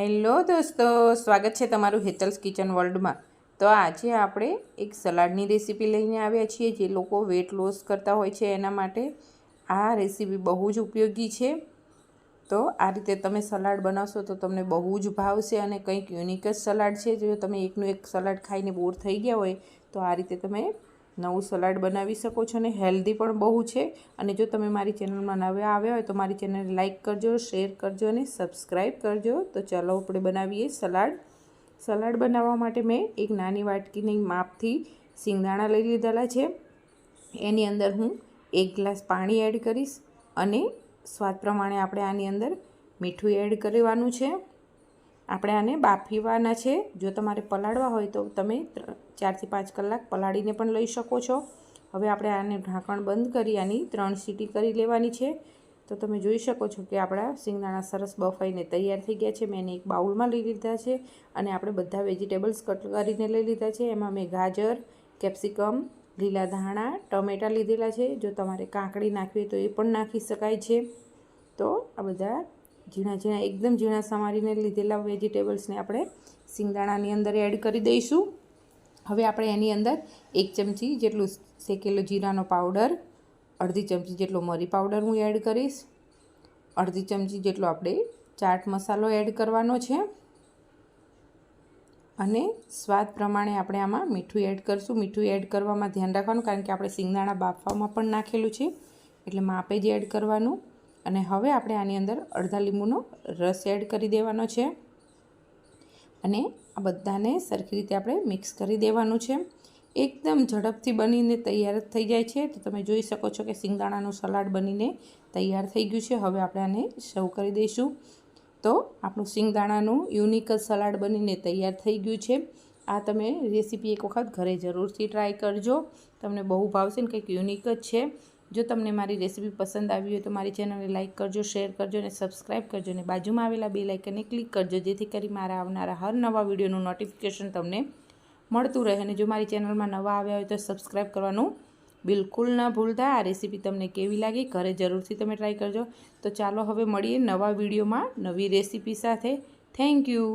Hello દોસ્તો, સ્વાગત છે તમારું હેતલ્સ કિચન વર્લ્ડમાં. તો આજે આપણે એક સલાડની રેસીપી લઈને આવ્યા છીએ જે લોકો વેટ લોસ કરતા હોય છે એના માટે. આ રેસીપી બહુ જ ઉપયોગી છે. તો આ રીતે તમે સલાડ બનાવશો તો તમને બહુ જ ભાવશે અને કંઈક યુનિક જ સલાડ છે. જો તમે એકનું એક સલાડ ખાઈને બોર થઈ ગયા હોય તો આ રીતે તમે નવું સલાડ બનાવી શકો છો અને હેલ્ધી પણ બહુ છે. અને જો તમે મારી ચેનલમાં નવા આવ્યા હોય તો મારી ચેનલને લાઇક કરજો, શેર કરજો અને સબસ્ક્રાઈબ કરજો. તો ચાલો આપણે બનાવીએ સલાડ. સલાડ બનાવવા માટે મેં એક નાની વાટકીની માપથી સિંગદાણા લઈ લીધેલા છે. એની અંદર હું એક ગ્લાસ પાણી એડ કરીશ અને સ્વાદ પ્રમાણે આપણે આની અંદર મીઠું એડ કરવાનું છે. આપણે આને બાફીવાના છે. જો તમારે પલાળવા હોય તો તમે ચારથી પાંચ કલાક પલાળીને પણ લઈ શકો છો. હવે આપણે આને ઢાંકણ બંધ કરી આની ત્રણ સીટી કરી લેવાની છે. તો તમે જોઈ શકો છો કે આપણા સિંગદાણા સરસ બફાઈને તૈયાર થઈ ગયા છે. મેં એને એક બાઉલમાં લઈ લીધા છે અને આપણે બધા વેજીટેબલ્સ કટ કરીને લઈ લીધા છે. એમાં મેં ગાજર, કેપ્સિકમ, લીલા ધાણા, ટમેટાં લીધેલા છે. જો તમારે કાંકડી નાખવી તો એ પણ નાખી શકાય છે. તો આ બધા ઝીણા ઝીણા, એકદમ ઝીણા સમારીને લીધેલા વેજીટેબલ્સને આપણે સિંગદાણાની અંદર એડ કરી દઈશું. હવે આપણે એની અંદર એક ચમચી જેટલું શેકેલો જીરાનો પાવડર અડધી ચમચી જેટલો મરી પાવડર હું એડ કરીશ. અડધી ચમચી જેટલો આપણે ચાટ મસાલો એડ કરવાનો છે. અને સ્વાદ પ્રમાણે આપણે આમાં મીઠું એડ કરીશું. મીઠું એડ કરવામાં ધ્યાન રાખવાનું કારણ કે આપણે સિંગદાણા બાફવામાં પણ નાખેલું છે. એટલે માપે જ એડ કરવાનું. અને હવે આપણે આની અંદર અડધા લીંબુનો રસ એડ કરી દેવાનો છે. અને આ બધાને સરખી રીતે આપણે મિક્સ કરી દેવાનું છે. એકદમ ઝડપથી બનીને તૈયાર જ થઈ જાય છે. તો તમે જોઈ શકો છો કે સિંગદાણાનું સલાડ બનીને તૈયાર થઈ ગયું છે. હવે આપણે આને સર્વ કરી દઈશું. તો આપણું સિંગદાણાનું યુનિક સલાડ બનીને તૈયાર થઈ ગયું છે. આ તમે રેસીપી એક વખત ઘરે જરૂરથી ટ્રાય કરજો. તમને બહુ ભાવશે ને કંઈક યુનિક જ છે. જો તમને મારી રેસીપી પસંદ આવી હોય તો મારી ચેનલને લાઇક કરજો, શેર કરજો અને સબસ્ક્રાઈબ કરજો અને બાજુમાં આવેલા બે લાઇકને ક્લિક કરજો, જેથી કરી મારા આવનારા હર નવા વિડીયોનું નોટિફિકેશન તમને મળતું રહે અને જો મારી ચેનલમાં નવા આવ્યા હોય તો સબસ્ક્રાઈબ કરવાનું બિલકુલ ન ભૂલતા. આ રેસીપી તમને કેવી લાગી ઘરે જરૂરથી તમે ટ્રાય કરજો. તો ચાલો હવે મળીએ નવા વિડીયોમાં નવી રેસીપી સાથે. Thank you